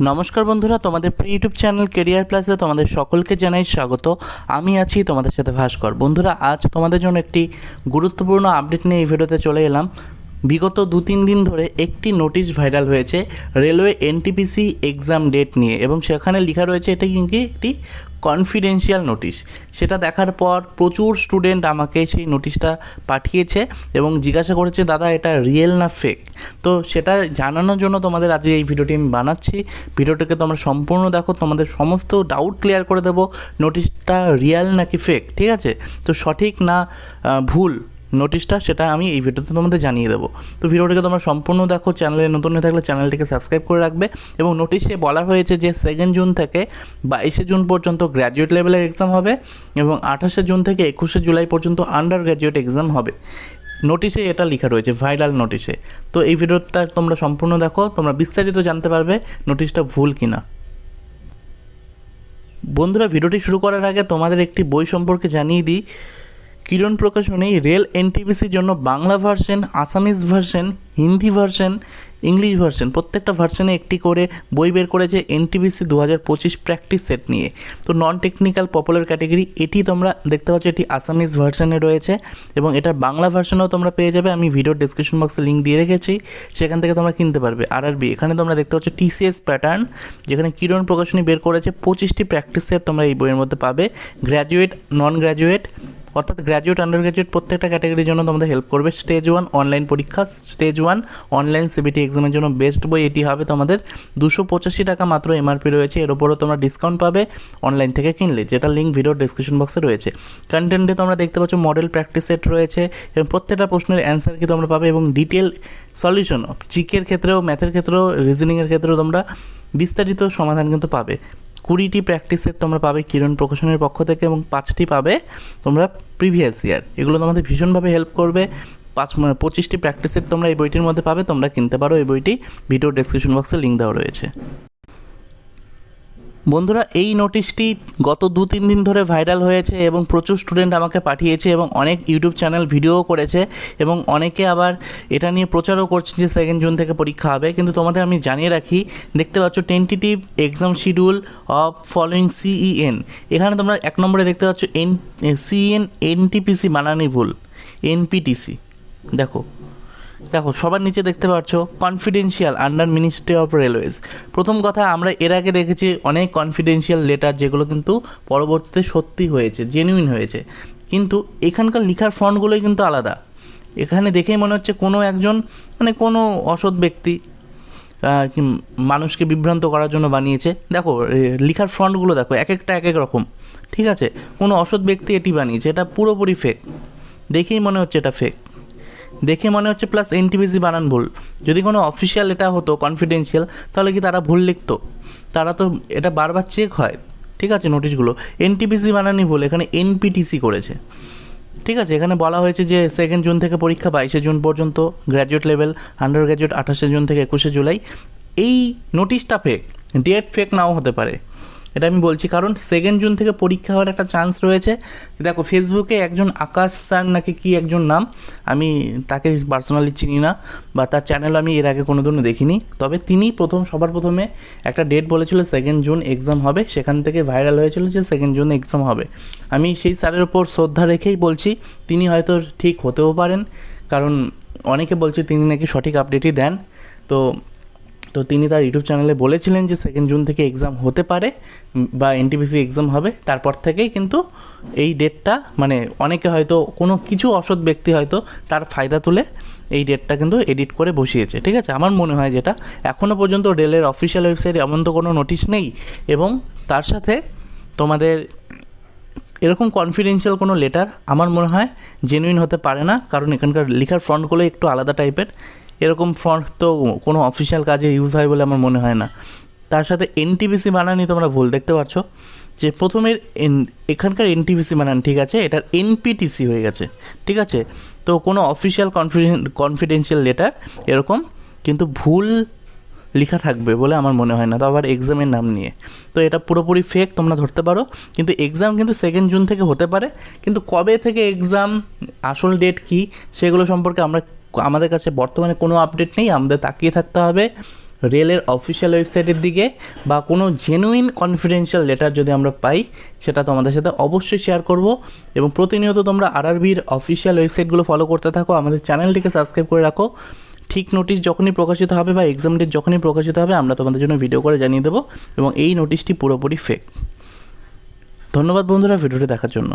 নমস্কার বন্ধুরা, তোমাদের প্রিয় ইউটিউব চ্যানেল কেরিয়ার প্লাসে তোমাদের সকলকে জানাই স্বাগত। আমি আছি তোমাদের সাথে ভাস্কর। বন্ধুরা, আজ তোমাদের জন্য একটি গুরুত্বপূর্ণ আপডেট নিয়ে এই ভিডিওতে চলে এলাম। বিগত দু তিন দিন ধরে একটি নোটিশ ভাইরাল হয়েছে রেলওয়ে এনটিপিসি এক্সাম ডেট নিয়ে এবং সেখানে লেখা রয়েছে এটা কিন্তু একটি কনফিডেন্সিয়াল নোটিশ সেটা দেখার পর প্রচুর স্টুডেন্ট আমাকে সেই নোটিশটা পাঠিয়েছে এবং জিজ্ঞাসা করেছে, দাদা, এটা রিয়েল না ফেক তো সেটা জানানোর জন্য তোমাদের আজকে এই ভিডিওটি আমি বানাচ্ছি। ভিডিওটাকে তোমরা সম্পূর্ণ দেখো, তোমাদের সমস্ত ডাউট ক্লিয়ার করে দেবো নোটিশটা রিয়েল নাকি ফেক ঠিক আছে? তো সঠিক না ভুল নোটিশটা সেটা আমি এই ভিডিওতে তোমাদের জানিয়ে দেবো। তো ভিডিওটিকে তোমরা সম্পূর্ণ দেখো চ্যানেলে নতুন হয়ে থাকলে চ্যানেলটিকে সাবস্ক্রাইব করে রাখবে। এবং নোটিশে বলা হয়েছে যে সেকেন্ড জুন থেকে বাইশে জুন পর্যন্ত গ্র্যাজুয়েট লেভেলের এক্সাম হবে এবং আঠাশে জুন থেকে একুশে জুলাই পর্যন্ত আন্ডার গ্র্যাজুয়েট এক্সাম হবে। নোটিশে এটা লেখা রয়েছে ভাইরাল নোটিশে তো এই ভিডিওটা তোমরা সম্পূর্ণ দেখো, তোমরা বিস্তারিত জানতে পারবে নোটিশটা ভুল কিনা। বন্ধুরা ভিডিওটি শুরু করার আগে তোমাদের একটি বই সম্পর্কে জানিয়ে দিই। কিরণ প্রকাশনী রেল এনটিপিসির জন্য Bangla version Assamese version Hindi version English version প্রত্যেকটা ভার্সনে একটি করে বই বের করেছে এনটিপিসি দু হাজার পঁচিশ প্র্যাকটিস সেট নিয়ে। তো নন টেকনিক্যাল পপুলার ক্যাটাগরি এটি তোমরা দেখতে পাচ্ছ, এটি আসামিজ ভার্সনে রয়েছে এবং এটার বাংলা ভার্সনেও তোমরা পেয়ে যাবে। আমি ভিডিও ডিসক্রিপশন বক্সে লিঙ্ক দিয়ে রেখেছি, সেখান থেকে তোমরা কিনতে পারবে। আর আর বি এখানে তোমরা দেখতে পাচ্ছ টিসিএস প্যাটার্ন যেখানে কিরণ প্রকাশনী বের করেছে, পঁচিশটি প্র্যাকটিস সেট তোমরা এই বইয়ের মধ্যে পাবে। গ্র্যাজুয়েট নন গ্র্যাজুয়েট অর্থাৎ গ্র্যাজুয়েট আন্ডার গ্র্যাজুয়েট প্রত্যেকটা ক্যাটাগরির জন্য তোমাদের হেল্প করবে। স্টেজ ওয়ান অনলাইন পরীক্ষা স্টেজ ওয়ান অনলাইন সিবিটি এক্সামের জন্য বেস্ট বই এটি হবে তোমাদের দুশো পঁচাশি টাকা মাত্র এমআরপি রয়েছে। এর উপরও তোমরা ডিসকাউন্ট পাবে অনলাইন থেকে কিনলে, যেটা লিঙ্ক ভিডিও ডিসক্রিপশন বক্সে রয়েছে। কন্টেন্টে তোমরা দেখতে পাচ্ছ মডেল প্র্যাকটিস সেট রয়েছে এবং প্রত্যেকটা প্রশ্নের অ্যান্সার কি তোমরা পাবে এবং ডিটেল সলিউশন জিকের ক্ষেত্রেও ম্যাথের ক্ষেত্রেও রিজনিংয়ের ক্ষেত্রেও তোমরা বিস্তারিত সমাধান কিন্তু পাবে। কুড়িটি প্র্যাকটিস সেট তোমরা পাবে কিরণ প্রকাশনের পক্ষ থেকে এবং পাঁচটি পাবে তোমরা প্রিভিয়াস ইয়ার এগুলো তোমাদের ভীষণভাবে হেল্প করবে। পাঁচ মানে পঁচিশটি প্র্যাকটিস সেট তোমরা এই বইটির মধ্যে পাবে, তোমরা কিনতে পারো। এই বইটি ভিডিও ডেসক্রিপশন বক্সে লিঙ্ক দেওয়া রয়েছে। বন্ধুরা, এই নোটিশটি গত দু তিন দিন ধরে ভাইরাল হয়েছে এবং প্রচুর স্টুডেন্ট আমাকে পাঠিয়েছে এবং অনেক ইউটিউব চ্যানেল ভিডিও করেছে এবং অনেকে আবার এটা নিয়ে প্রচারও করছে যে সেকেন্ড জুন থেকে পরীক্ষা হবে। কিন্তু তোমাদের আমি জানিয়ে রাখি, দেখতে পাচ্ছ tentative exam schedule of following CEN এখানে তোমরা এক নম্বরে দেখতে পাচ্ছ এন সিএন এনটিপিসি বানানি ভুল। এনপিটিসি দেখো দেখো, সবার নিচে দেখতে পাচ্ছ confidential under ministry of railways প্রথম কথা, আমরা এর আগে দেখেছি অনেক কনফিডেন্সিয়াল লেটার যেগুলো কিন্তু পরবর্তীতে সত্যি হয়েছে জেনুইন হয়েছে। কিন্তু এখানকার লেখার ফন্টগুলোই কিন্তু আলাদা। এখানে দেখেই মনে হচ্ছে কোনো একজন মানে কোনো অসৎ ব্যক্তি মানুষকে বিভ্রান্ত করার জন্য বানিয়েছে। দেখো লেখার ফন্টগুলো দেখো, এক একটা, এক এক রকম। ঠিক আছে? কোনো অসৎ ব্যক্তি এটি বানিয়েছে, এটা পুরোপুরি ফেক দেখেই মনে হচ্ছে এটা ফেক দেখে মনে হচ্ছে প্লাস এনটিপিসি বানান ভুল। যদি কোনো অফিসিয়াল এটা হতো কনফিডেন্সিয়াল তাহলে কি তারা ভুল লিখতো? তারা তো এটা বারবার চেক হয়। ঠিক আছে নোটিশগুলো এনটিপিসি বানানি ভুল, এখানে এনপিটিসি করেছে। ঠিক আছে, এখানে বলা হয়েছে যে সেকেন্ড জুন থেকে পরীক্ষা বাইশে জুন পর্যন্ত গ্র্যাজুয়েট লেভেল আন্ডার গ্র্যাজুয়েট আঠাশে জুন থেকে একুশে জুলাই। এই নোটিশটা ফেক ডেট ফেক নাও হতে পারে। এটা আমি বলছি, কারণ সেকেন্ড জুন থেকে পরীক্ষা হওয়ার একটা চান্স রয়েছে। দেখো ফেসবুকে একজন আকাশ স্যার নাকি কি একজন নাম? আমি তাকে পার্সোনালি চিনি না, বা তার চ্যানেল আমি এর আগে কোনো দিনও দেখিনি। তবে তিনি প্রথম, সবার প্রথমে একটা ডেট বলেছিল সেকেন্ড জুন এক্সাম হবে। সেখান থেকে ভাইরাল হয়েছিল যে সেকেন্ড জুন এক্সাম হবে। আমি সেই স্যারের ওপর শ্রদ্ধা রেখেই বলছি, তিনি হয়তো ঠিক হতেও পারেন। কারণ অনেকে বলছে তিনি নাকি সঠিক আপডেটই দেন। তো তো তিনি তার ইউটিউব চ্যানেলে বলেছিলেন যে সেকেন্ড জুন থেকে এক্সাম হতে পারে বা এনটিপিসি এক্সাম হবে, তারপর থেকেই কিন্তু এই ডেটটা মানে অনেকে হয়তো কোনো কিছু অসৎ ব্যক্তি হয়তো তার ফায়দা তুলে এই ডেটটা কিন্তু এডিট করে বসিয়েছে, ঠিক আছে? আমার মনে হয় যেটা এখনও পর্যন্ত রেলের অফিসিয়াল ওয়েবসাইটে এমন তো কোনো নোটিশ নেই এবং তার সাথে তোমাদের এরকম কনফিডেন্সিয়াল কোনো লেটার আমার মনে হয় জেনুইন হতে পারে না, কারণ এখানকার লেখার ফন্টগুলো একটু আলাদা টাইপের এরকম ফন্ট তো কোনো অফিসিয়াল কাজে ইউজ হয় বলে আমার মনে হয় না। তার সাথে এনটিপিসি বানানই তোমরা ভুল, দেখতে পাচ্ছ যে প্রথমের এন এখানকার এনটিপিসি বানান, ঠিক আছে? এটার এনপিটিসি হয়ে গেছে, ঠিক আছে? তো কোনো অফিসিয়াল কনফিডেন কনফিডেন্সিয়াল লেটার এরকম, কিন্তু ভুল লেখা থাকবে বলে আমার মনে হয় না। তো আবার এক্সামের নাম নিয়ে। তো এটা পুরোপুরি ফেক তোমরা ধরতে পারো। কিন্তু এক্সাম কিন্তু সেকেন্ড জুন থেকে হতে পারে। কিন্তু কবে থেকে এক্সাম আসল ডেট কি, সেগুলো সম্পর্কে আমরা আমাদের কাছে বর্তমানে কোনো আপডেট নেই, আমাদের তাকিয়ে থাকতে হবে রেলের অফিসিয়াল ওয়েবসাইটের দিকে বা কোনো জেনুইন কনফিডেন্সিয়াল লেটার যদি আমরা পাই, সেটা তোমাদের সাথে অবশ্যই শেয়ার করব এবং প্রতিনিয়ত তোমরা আরআরবির অফিসিয়াল ওয়েবসাইটগুলো ফলো করতে থাকো, আমাদের চ্যানেলটিকে সাবস্ক্রাইব করে রাখো। ঠিক নোটিশ যখনই প্রকাশিত হবে বা এক্সাম ডেট যখনই প্রকাশিত হবে, আমরা তোমাদের জন্য ভিডিও করে জানিয়ে দেবো এবং এই নোটিশটি পুরোপুরি ফেক ধন্যবাদ বন্ধুরা ভিডিওটি দেখার জন্য।